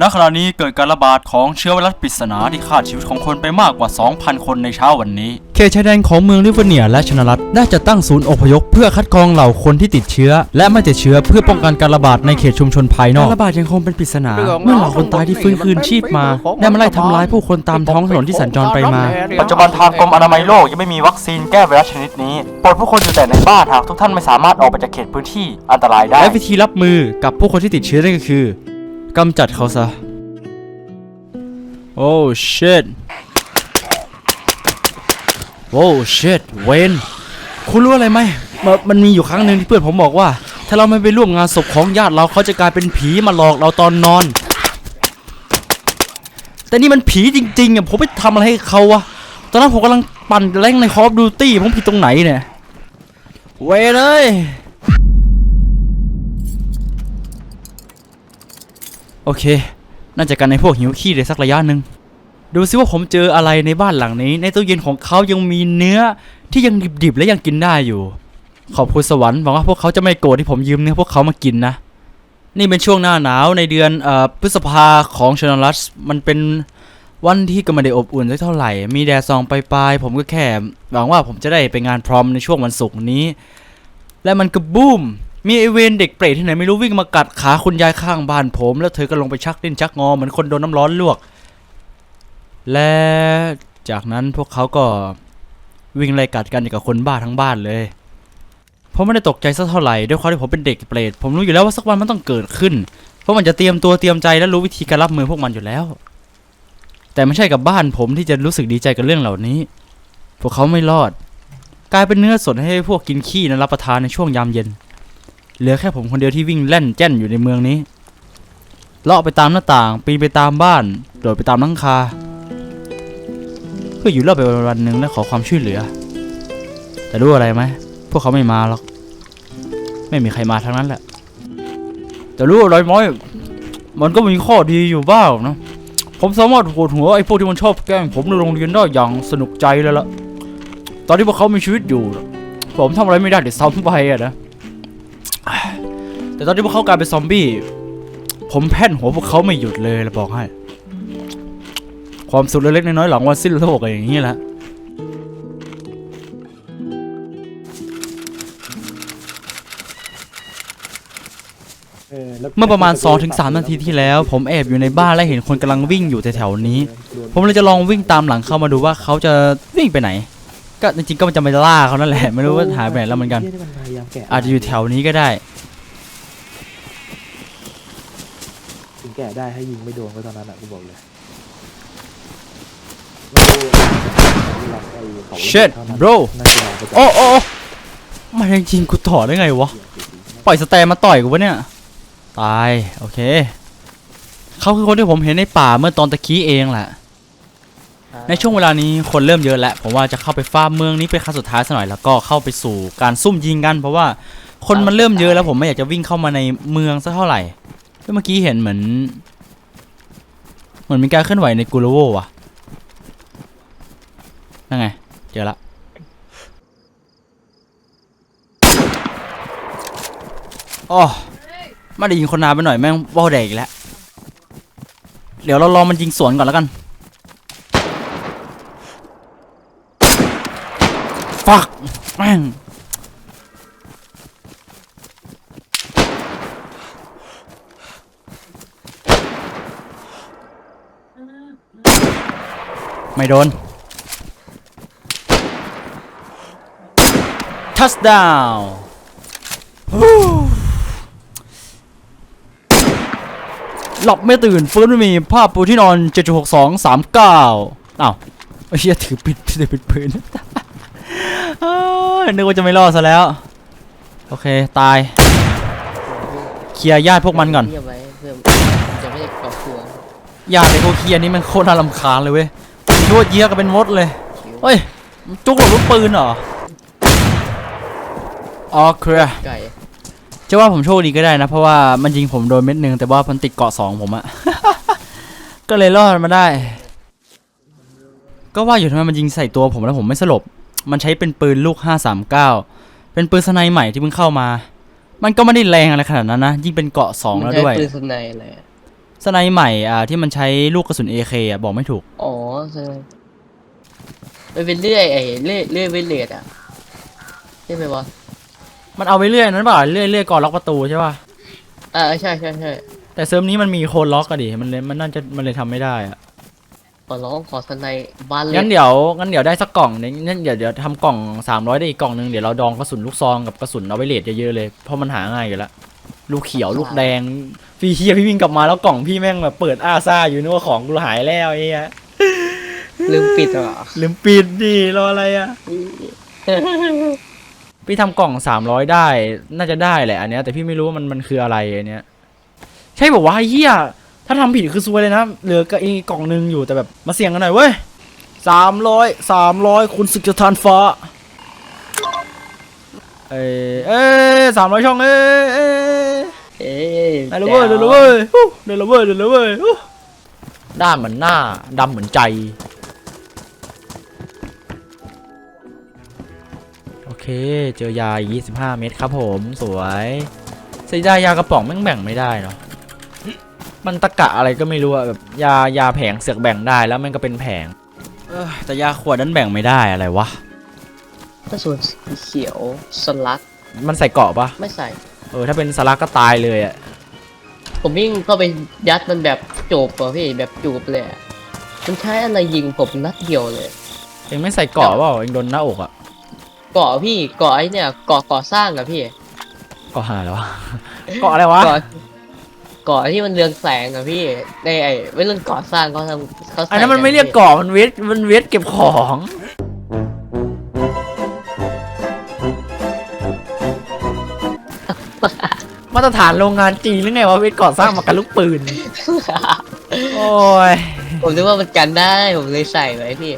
ณขณะนี้เกิดการระบาดของเชื้อไวรัสปริศนาที่ฆ่าชีวิตของคนไปมากกว่า 2,000 คนในเช้าวันนี้ เขตชายแดนของเมืองลิเวเนียและชนรัฐได้จะตั้งศูนย์อพยพเพื่อคัดกรองเหล่าคนที่ติดเชื้อ และไม่ติดเชื้อเพื่อป้องกันการระบาดในเขตชุมชนภายนอก การระบาดยังคงเป็นปริศนา เมื่อเหล่าคนตายที่ฟื้นคืนชีพมา ได้มาไล่ทำร้ายผู้คนตามท้องถนนที่สัญจรไปมา ปัจจุบันทางกรมอนามัยโลกยังไม่มีวัคซีนแก้ไวรัสชนิดนี้โปรดผู้คนอยู่แต่ในบ้านหากทุกท่านไม่สามารถออกไปจากเขตพื้นที่อันตรายได้และวิธีรับมือกับผู้คนที่ติดเชื้อนั่นก็คือ กำจัดเขาซะ โอ้ shit โอ้ shit เวนคุณรู้อะไรไหมมันมีอยู่ครั้งหนึ่งที่เพื่อนผมบอกว่า ถ้าเราไม่ไปร่วมงานศพของญาติเราเขาจะกลายเป็นผีมาหลอกเราตอนนอน แต่นี่มันผีจริงๆอะผมไปทำอะไรให้เขาวะตอนนั้นผมกำลังปั่นแรงในคอฟดูตี้ผมผิดตรงไหนเนี่ยเวยเลย โอเค น่าจะกันในพวกหิวขี้ได้สักระยะหนึ่งดูซิว่าผมเจออะไรในบ้านหลังนี้ ในตู้เย็นของเขายังมีเนื้อที่ยังดิบๆและยังกินได้อยู่ ขอบคุณสวรรค์หวังว่าพวกเขาจะไม่โกรธที่ผมยืมเนื้อพวกเขามากินนะ นี่เป็นช่วงหน้าหนาวในเดือนอพฤษภาของชนรัสมันเป็นวันที่ก็ไม่ได้อบอุ่นสักเท่าไหร่ มีแดดส่องปลายๆผมก็แค่หวังว่าผมจะได้ไปงานพร้อมในช่วงวันศุกร์นี้ และมันก็บูม มีไอเวนเด็กเปรตที่ไหนไม่รู้วิ่งมากัดขาคุณยายข้างบ้านผม แล้วเธอก็ลงไปชักดิ้นชักงอเหมือนคนโดนน้ำร้อนลวก และจากนั้นพวกเขาก็วิ่งไล่กัดกันอย่างกับคนบ้าทั้งบ้านเลยผมไม่ได้ตกใจสักเท่าไหร่ด้วยความที่ผมเป็นเด็กเปรตผมรู้อยู่แล้วว่าสักวันมันต้องเกิดขึ้น เพราะมันจะเตรียมตัวเตรียมใจและรู้วิธีการรับมือพวกมันอยู่แล้ว แต่ไม่ใช่กับบ้านผมที่จะรู้สึกดีใจกับเรื่องเหล่านี้ พวกเขาไม่รอด กลายเป็นเนื้อสดให้พวกกินขี้นั้นรับประทานในช่วงยามเย็น เหลือแค่ผมคนเดียวที่วิ่งแล่นแจ้นอยู่ในเมืองนี้ เลาะไปตามหน้าต่าง ปีนไปตามบ้าน โดดไปตามหลังคา เพื่ออยู่รอดไปวันหนึ่งและขอความช่วยเหลือ แต่รู้อะไรไหม พวกเขาไม่มาหรอก ไม่มีใครมาทั้งนั้นแหละ แต่รู้อะไรไหมมันก็มีข้อดีอยู่บ้างนะ ผมสามารถโหดหัวไอ้พวกที่มันชอบแกล้งผมในโรงเรียนได้อย่างสนุกใจเลยล่ะ ตอนที่พวกเขามีชีวิตอยู่ ผมทำอะไรไม่ได้เดี๋ยวซ้ำไปอะนะ แต่ตอนที่พวกเขากลายเป็นซอมบี้ ผมแผ่นหัวพวกเขาไม่หยุดเลยละบอกให้ ความสุขเล็กๆน้อยๆหลังวันสิ้นโลกอะไรอย่างนี้แหละเมื่อประมาณ2-3นาทีที่แล้ว ผมแอบอยู่ในบ้านและเห็นคนกำลังวิ่งอยู่แถวๆนี้ ผมเลยจะลองวิ่งตามหลังเข้ามาดูว่าเขาจะวิ่งไปไหน ก็จริงๆก็มันจะไปล่าเขานั่นแหละไม่รู้ว่าหายไปไหนแล้วเหมือนกัน อาจจะอยู่แถวนี้ก็ได้ ถึงแกะได้ให้ยิงไม่โดนก็ตอนนั้นอะกูบอกเลย Shit bro น่าจะมาปรโอ้โอ้มันยังจริงกูต่อได้ไงวะ ปล่อยสแตนมาต่อยกูวะเนี่ย ตาย โอเค เขาคือคนที่ผมเห็นในป่าเมื่อตอนตะกี้เองแหละ ในช่วงเวลานี้คนเริ่มเยอะแล้วผมว่าจะเข้าไปฟาร์มเมืองนี้เป็นครั้งสุดท้ายสักหน่อยแล้วก็เข้าไปสู่การซุ่มยิงกัน เพราะว่าคนมันเริ่มเยอะแล้วผมไม่อยากจะวิ่งเข้ามาในเมืองสักเท่าไหร่เมื่อกี้เห็นเหมือน เหมือนมีการเคลื่อนไหวในกูโรโวว่ะนั่นไงเจอละอ๋อไม่ได้ยิงคนนานไปหน่อยแม่งว่าวแดกอีกแล้ว เดี๋ยวเรารองมันยิงสวนก่อนแล้วกัน ฟัก แม่งไม่โดน ทัชดาวหลับไม่ตื่นฟื้นไม่มีภาพปูที่นอน 7.62 39อ้าวไอ้เหี้ยถือปิดถือปิดปืน อ้าวนึกว่าจะไม่รอดซะแล้ว โอเค ตาย เคลียร์ญาติพวกมันก่อน เงียบไว้เพื่อจะไม่ได้ก่อกวญาติไอ้พวกเคลียร์นี่มันโคตรน่ารำคาญเลยเว้ยยั่วเยี้ยกันเป็นมดเลยเฮ้ยมันจุกหลบลูกปืนเหรออ๋อเคลียร์ไก่จะว่าผมโชคดีก็ได้นะ เพราะว่ามันยิงผมโดนเม็ดหนึ่งแต่ว่ามันติดเกาะสองผมอะ ก็เลยรอดมาได้ ก็ว่าอยู่ทำไมมันยิงใส่ตัวผมแล้วผมไม่สลบ มันใช้เป็นปืนลูก 539 เป็นปืนสไนใหม่ที่เพิ่งเข้ามา มันก็ไม่ได้แรงอะไรขนาดนั้นนะ ยิ่งเป็นเกาะสองมันแล้วใช้ด้วยปืนสไนอะไรอะสไนใหม่อ่าที่มันใช้ลูกกระสุน AK อะบอกไม่ถูก อ๋อใช่มันเป็นเลื่อยไอ้เลื่อยเลื่อยเวทเลดอะใช่ไหมวะมันเอาไปเรื่อยนั้นเปล่าเรื่อยเรื่อยก่อนล็อกประตูใช่ป่ะอ่าใช่ใช่ใช่แต่เซิร์ฟนี้มันมีโคนล็อกอะดิมันเลยมันน่าจะมันเลยทำไม่ได้อะ ขอร้องขอสไนบ้านเล็งั้กนเดี๋ยวงั้นเดี๋ยวได้สักกล่องนึงงั้นเดี๋ยวเดี๋ยวทำกล่อง300ได้อีกกล่องนึงเดี๋ยวเราดองกระสุนลูกซองกับกระสุนเอาไว้เลทเยอะๆเลยเพราะมันหาง่ายอยู่แล้วลูกเขียวลูกแดงพี่เฮียพี่วิ่งกลับมาแล้วกล่องพี่แม่งแบบเปิดอาซ่าอยู่นึกว่าของกูหายแล้วไอ้เหี้ยลืมปิดเหรอลืมปิดดิรออะไรอะพี่ทำกล่อง300ได้ น่าจะได้แหละอันเนี้ยแต่พี่ไม่รู้ว่ามันมันคืออะไรอันเนี้ย ใช่บอกว่าไอ้เฮีย ถ้าทำผิดคือซวยเลยนะ เหลือก็อีกกล่องนึงอยู่แต่แบบมาเสี่ยงกันหน่อยเว้ยสามร้อยสามร้อยคุณศึกจะทานฟ้า เอ้ยเอ้ยสามร้อยช่องเอ้ยเอ้ยเอ้ยได้แล้วเว้ยได้แล้วเว้ยฮู้ได้แล้วเว้ยได้แล้วเว้ยฮู้ด้านเหมือนหน้าดำเหมือนใจ โอเค เจอยา 25 เม็ดครับผม สวยเสียดายยากระป๋องแม่งแบ่งไม่ได้เนาะ มันตะกะอะไรก็ไม่รู้อะแบบยายาแผงเสือกแบ่งได้แล้วมันก็เป็นแผง เออแต่ยาขวดนั้นแบ่งไม่ได้อะไรวะ กระสุนสีเขียวสลักมันใส่เกราะปะไม่ใส่ เออถ้าเป็นสลักก็ตายเลยอะผมวิ่งเข้าไปยัดมันแบบจูบอะพี่แบบจูบเลยอะมันใช้อะไรยิงผมนัดเดียวเลย เองไม่ใส่เกราะเปล่าเองโดนหน้าอกอะเกาะพี่เกาะไอ้เนี่ยเกาะก่อสร้างอะพี่ เกาะหาแล้ววะ เกาะอะไรวะเกาะ เกาะที่มันเรืองแสงอะพี่ในไอ้ไม่เรื่องก่อสร้างเขาทำเขาใส่อันนั้นมันไม่กัเรียกพี่เกาะมันเวทมันเวทเก็บของมาตรฐานโรงงานจีนหรือไงวะเวทก่อสร้างมากันลูกปืน โอ้ย ผมนึกว่ามันกันได้ ผมเลยใส่ไว้พี่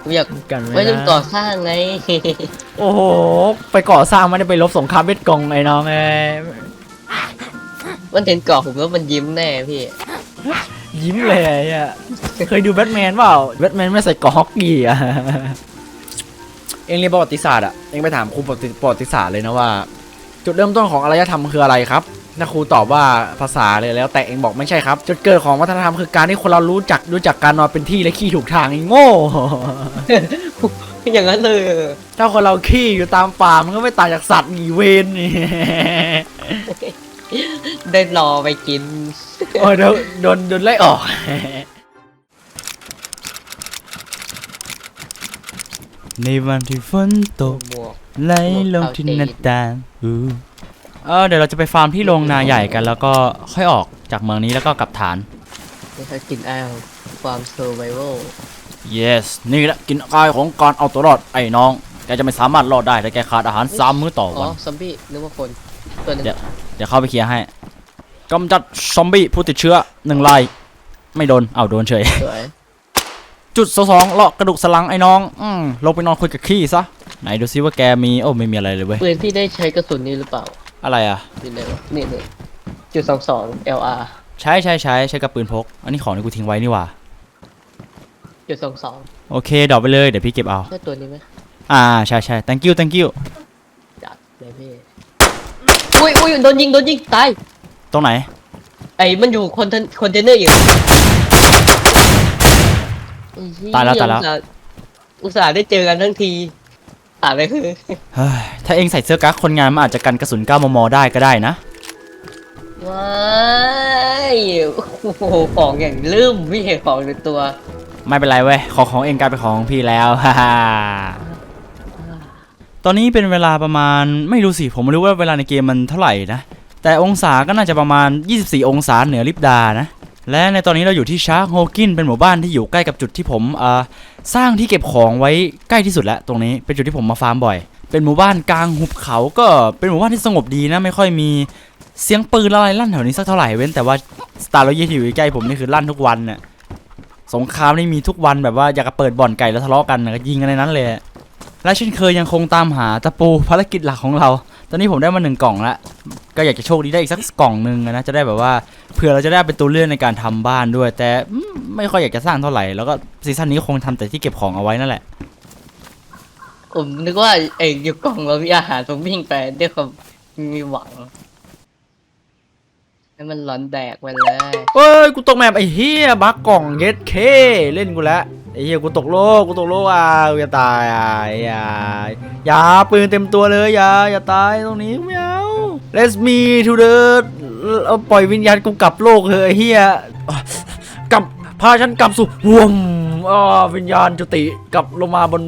ผมอยากกันไว้ไม่เรื่องได้ก่อสร้างไง โอ้โห ไปก่อสร้างไม่ได้ไปลบสงครามเวทกงไอ้น้องไอ้ มันเห็นเกาะผมแล้วมันยิ้มแน่พี่ยิ้มเลยไอะ เคยดูแบทแมนเปล่า แบทแมนไม่ใส่เกราะฮอกกี้อะ เองเรียนประวัติศาสตร์อะ เองไปถามครูประวัติประวัติศาสตร์เลยนะว่า จุดเริ่มต้นของอารยธรรมคืออะไรครับถ้าครูตอบว่าภาษาเลยแล้ว แต่เองบอกไม่ใช่ครับ จุดเกิดของวัฒนธรรมคือการที่คนเรารู้จักรู้จักการนอนเป็นที่และขี้ถูกทางไอ้โง่ อย่างนั้นเลย ถ้าคนเราขี้อยู่ตามป่ามันก็ไม่ต่างจากสัตว์หนีเวนนี่ ได้รอไปกิน โอ้ยโดนโดนโดนไล่ออก ในวันที่ฝนตกหมวก ไหลลงที่หน้าต่างอู้เออเดี๋ยวเราจะไปฟาร์มที่โรงนาใหญ่กัน แล้วก็ค่อยออกจากเมืองนี้แล้วก็กลับฐาน ไม่ใช่กินอ้าวความเซอร์ไวโ yes นี่แหละกินกายของการเอาตัวรอดไอ้น้อง แกจะไม่สามารถรอดได้ถ้าแกขาดอาหารสามมื้อต่ออ๋วัอน ซอมบี้นึกว่าคน ตัวนึงเดี๋ยวเดี๋ยวเข้าไปเคลียร์ให้กำจัดซอมบี้ผู้ติดเชื้อหนึ่งรายไม่โดนเอาโดนเฉย สวยจุดสองเลาะกระดูกสนหลังไอ้น้องอืมลงไปนอนคุยกับขี้ซะไหนดูซิว่าแกมีโอ้ไม่มีอะไรเลยเว้ยปืนพี่ได้ใช้กระสุนนี้หรือเปล่าอะไรอะนี่เลยวะนี่นี่จุดสองสอง LR ใช้ใช้ใช้ใช้กับปืนพก อันนี้ของที่กูทิ้งไว้นี่หว่าจุดสองสองโอเคดรอปไปเลยเดี๋ยวพี่เก็บเอา ใช่ตัวนี้ไหมอ่าใช่ใช่ thank you thank you จัดเลยพี่ อุ้ยอุ้ยโดนยิงโดนยิงตาย ตรงไหน ไอ้มันอยู่คอนเทนคอนเทนเนอร์อยู่ไอ้เหี้ตายแล้วตายแล้วอุตส่ห์อุตส่าห์ได้เจอกันทั้งทีอะไรคือเฮ้ยถ้าเองใส่เสื้อกั๊กคนงานมันอาจจะกันกระสุน 9 มม ได้ก็ได้นะ ว้ายโอ้โหของอย่างลืมไม่เห็นของในตัว ไม่เป็นไรเว้ย ของของเองกลายเป็นของของพี่แล้ว ฮ่าฮ่า ตอนนี้เป็นเวลาประมาณไม่รู้สิ ผมไม่รู้ว่าเวลาในเกมมันเท่าไหร่นะ แต่องศาก็น่าจะประมาณ 24 องศาเหนือลิปดานะ และในตอนนี้เราอยู่ที่ชาร์กโฮกินเป็นหมู่บ้านที่อยู่ใกล้กับจุดที่ผมเออสร้างที่เก็บของไว้ใกล้ที่สุดแล้วตรงนี้เป็นจุดที่ผมมาฟาร์มบ่อย เป็นหมู่บ้านกลางหุบเขาก็เป็นหมู่บ้านที่สงบดีนะ ไม่ค่อยมีเสียงปืนอะไรลั่นแถวนี้สักเท่าไหร่เว้นแต่ว่าสตาร์โลยีที่อยู่ใกล้ผมนี่คือลั่นทุกวันน่ะสงครามนี่มีทุกวันแบบว่าอยากจะเปิดบ่อนไก่แล้วทะเลาะกันนะก็ยิงกันในนั้นเลย และเช่นเคยยังคงตามหาตะปูภารกิจหลักของเรา ตอนนี้ผมได้มาหนึ่งกล่องละก็อยากจะโชคดีได้อีกสักกล่องหนึ่งอะนะจะได้แบบว่าเผื่อเราจะได้เป็นตัวเลือกในการทำบ้านด้วย แต่อืมไม่ค่อยอยากจะสร้างเท่าไหร่แล้วก็ซีซั่นนี้คงทำแต่ที่เก็บของเอาไว้นั่นแหละผมนึกว่าเอกอยู่กล่องเรามีอาหารผมวิ่งไปด้วยความมีหวังให้มันร้อนแดกไปเลยเอ้ยกูตกแมปไอ้เฮียบักกล่องเย็ดเคเล่นกูแล้วไอ้ เฮียกูตกโลกกูตกโลกอะกูจะตายอะอย่าอย่าปืนเต็มตัวเลยอย่าอย่าตายตรงนี้ไม่เอา Let's me to the เอาปล่อยวิญญาณกูกลับโลกเถอะไอ้เฮียกลับพาฉันกลับสู่วมอ่าวิญญาณจุติกลับลงมาบน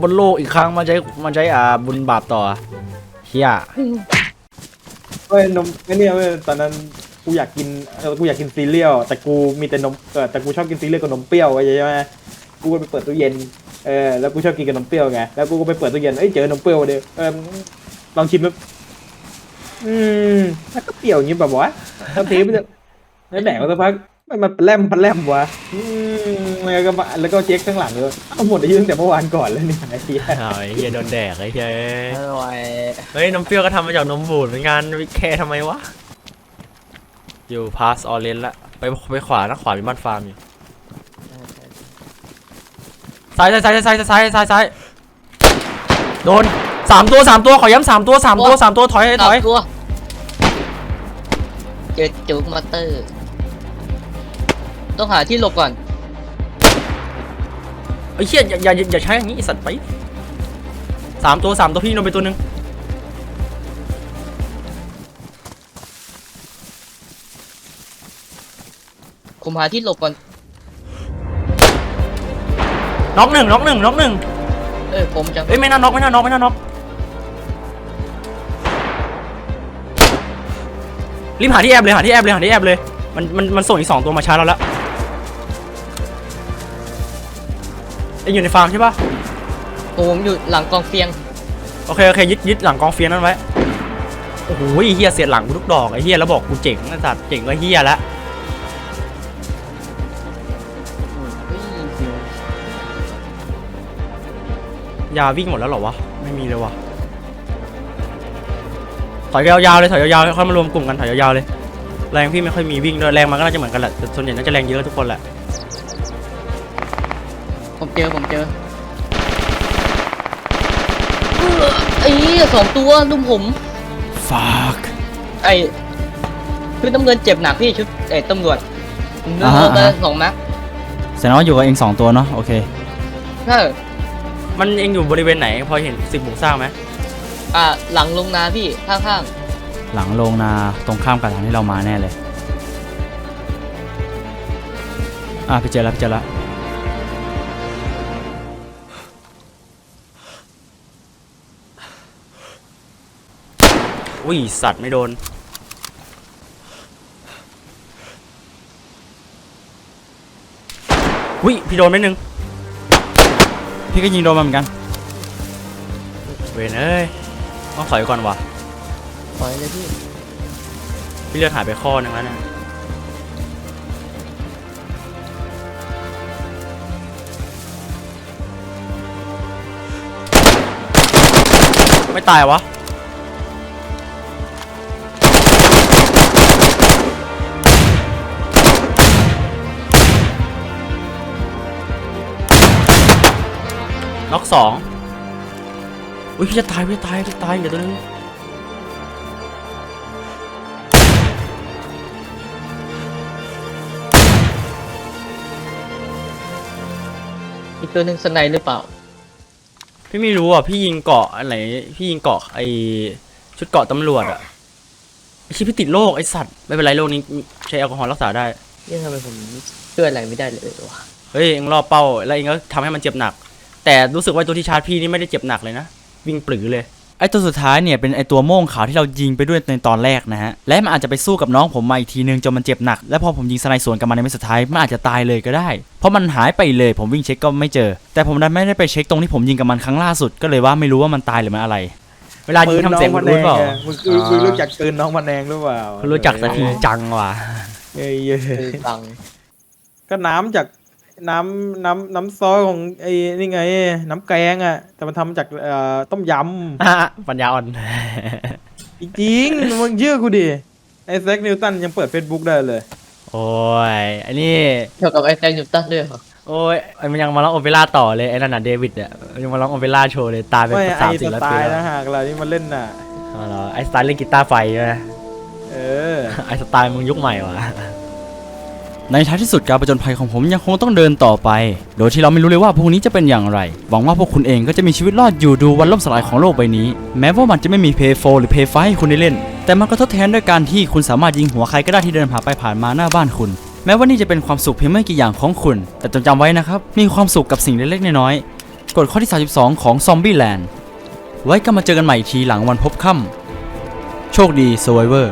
บนโลกอีกครั้งมาใช้มาใช้อ่าบุญบาปต่อเฮียเอ้ยนมไอ้เนี่ยเว้ยตอนนั้น กูอยากกินเออกูอยากกินซีเรียลแต่กูมีแต่นมเออแต่กูชอบกินซีเรียลกับนมเปรี้ยวไอ้ใช่ไหมกูก็ไปเปิดตู้เย็นเออแล้วกูชอบกินกับนมเปรี้ยวไงแล้วกูก็ไปเปิดตู้เย็นเอ้ยเจอนมเปรี้ยวเดียวเออลองชิมแล้วอืมแล้วก็เปรี้ยวอย่างงี้แบบวะทันทีมันจะแล้วแดกมาสักพักมันมันแลมพันแลมวะอืมแล้วก็มาแล้วก็เช็คข้างหลังเลยเอาหมดอายุตั้งแต่เมื่อวานก่อนแล้วเนี่ยไอ้เหี้ยไอ้เฮียโดนแดกไอ้เฮียอร่อย เฮ้ยนมเปรี้ยวก็ทำมาจากนมบูดเหมือนกันวิแค่ทำไมวะ อยู่พาสออเรนละไปไปขวานะขวามีบ้านฟาร์มอยู่ซ้ายซ้ายซ้ายซ้ายซ้ายซ้ายซ้ายโดนสามตัวสามตัวขอย้ำสามตัวสามตัวสามตัวถอยถอยกลับตัวเจอจุกมอเตอร์ ต้องหาที่หลบก่อนไอ้เหี้ยอย่าอย่าอย่าใช้อย่างนี้ไอ้สัตว์ไปสามตัวสามตัวพี่โดนไปตัวหนึ่ง ผมหาที่หลบก่อน น็อกหนึ่งน็อกหนึ่งน็อกหนึ่งเออผมจะเอ้ยไม่น่าน็อกไม่น่าน็อกไม่น่าน็อกรีบหาที่แอบเลยหาที่แอบเลยหาที่แอบเลย มันมันมันส่งอีกสองตัวมาชาร์จเราแล้วเอ้ยอยู่ในฟาร์มใช่ปะผมอยู่หลังกองเฟียง โอเคโอเคยึดยึดหลังกองเฟียนนั่นไว้ โอ้โหไอ้เฮียเสียหลังกูทุกดอกไอ้เฮียแล้วบอกกูเจ๋งไอ้สัตว์เจ๋งก็เฮียละาวิ่งหมดแล้วเหรอวะ ไม่มีเลยวะถอยยาวๆเลยถอยยาวๆค่อยมารวมกลุ่มกันถอยยาวๆเลย แรงพี่ไม่ค่อยมีวิ่งด้วยแรงมันก็น่าจะเหมือนกันแหละแต่ส่วนใหญ่น่าจะแรงเยอะทุกคนแหละ ผมเจอผมเจอเออไอ้เหี้ยสองตัวลุมผม fuck ไอ้ชุดน้ำเงินเจ็บหนักพี่ชุดไอ้ตำรวจเนื้อ่าฮะอไปอ่าฮะสองนัดแสดงว่าอยู่กับเองสองตัวเนาะโอเคใช่ มันเองอยู่บริเวณไหน พอเห็นสิบหมู่สร้างไหมอ่าหลังลงนาพี่ข้างหลังโรงนาตรงข้ามกับทางที่เรามาแน่เลย อะไปเจอแล้วไปเจอแล้วอุ้ยสัตว์ไม่โดน อุ้ยพี่โดนไปหนึ่ง พี่ก็ยิงโดนมาเหมือนกัน เวนเอ้ยต้องถอยก่อนว่ะๆปล่อยเลยพี่พี่เลือดหายไปข้อนึงแล้วเนี่ยไม่ตายวะ น็อกสองอุ้ยพี่จะตายพี่จะตายพี่จะตายเดี๋ยวตัวนึงอีกตัวหนึ่งสไนหรือเปล่า พี่ไม่รู้อะ พี่ยิงเกาะอะไร พี่ยิงเกาะไอชุดเกาะตำรวจอะไอชิพี่ติดโรคไอสัตว์ ไม่เป็นไรโรคนี้ใช้แอลกอฮอล์รักษาได้ ยังทำไมผมช่วยอะไรไม่ได้เลยวะ เฮ้ย เองรอบเป้า แล้วเองก็ทำให้มันเจ็บหนัก แต่รู้สึกว่าตัวที่ชาร์จพี่นี่ไม่ได้เจ็บหนักเลยนะ วิ่งปลือเลย ไอตัวสุดท้ายเนี่ยเป็นไอตัวโม่งขาวที่เรายิงไปด้วยในตอนแรกนะฮะ และมันอาจจะไปสู้กับน้องผมมาอีกทีนึงจนมันเจ็บหนัก และพอผมยิงสไนสวนกับมันในเม็ดสุดท้ายมันอาจจะตายเลยก็ได้ เพราะมันหายไปเลย ผมวิ่งเช็คก็ไม่เจอ แต่ผมดันไม่ได้ไปเช็คตรงที่ผมยิงกับมันครั้งล่าสุด ก็เลยว่าไม่รู้ว่ามันตายหรือมันอะไร เวลายิงทำเสียงปืนรู้เปล่าไงมึงคือมึงรู้จักปืนน้องมันแนงหรือเปล่ารู้จักสักทีจังว่ะเอ้ยเอ้ยคือบังก็น้ำจาก น้ำน้ำน้ำซอสของไอ้นี่ไง น้ำแกงอะ แต่มันทำจากเอ่อต้มยปัญญาอ่อนำจริงๆมึงเชื่อกูดิไอ้แซคนิวตันยังเปิด Facebook ได้เลย โอ้ยอันนี้ เกี่ยวกับไอ้แซงนิวตันด้วยเหรอโอ้ยไอ้มันยังมาร้องโอเปร่าต่อเลยไอ้นั่นน่ะเดวิดอะยังมาร้องโอเปร่าโชว์เลยตายไปไม่สามไอ้สสี่ร้อยไตปีล์แล้วนะหากเราที่มันเล่นน่ะ อ๋อเหรอไอ้สไตล์เล่นกีตาร์ไฟใช่ไหมเอเออไอสไตล์มึงยุคใหม่ว่ะ ในท้ายที่สุดการประจนภัยของผมยังคงต้องเดินต่อไป โดยที่เราไม่รู้เลยว่าพรุ่งนี้จะเป็นอย่างไร หวังว่าพวกคุณเองก็จะมีชีวิตรอดอยู่ดูวันล่มสลายของโลกใบนี้ แม้ว่ามันจะไม่มีเพย์โฟหรือเพย์ไฟให้คุณได้เล่น แต่มันก็ทดแทนด้วยการที่คุณสามารถยิงหัวใครก็ได้ที่เดินผ่านไปผ่านมาหน้าบ้านคุณ แม้ว่านี่จะเป็นความสุขเพียงไม่กี่อย่างของคุณ แต่จงจำไว้นะครับ มีความสุขกับสิ่งเล็กๆน้อยๆ กฎข้อที่ 32 ของซอมบี้แลนด์ ไว้ก็มาเจอกันใหม่อีกทีหลังวันพบค่ำโชคดี Survivor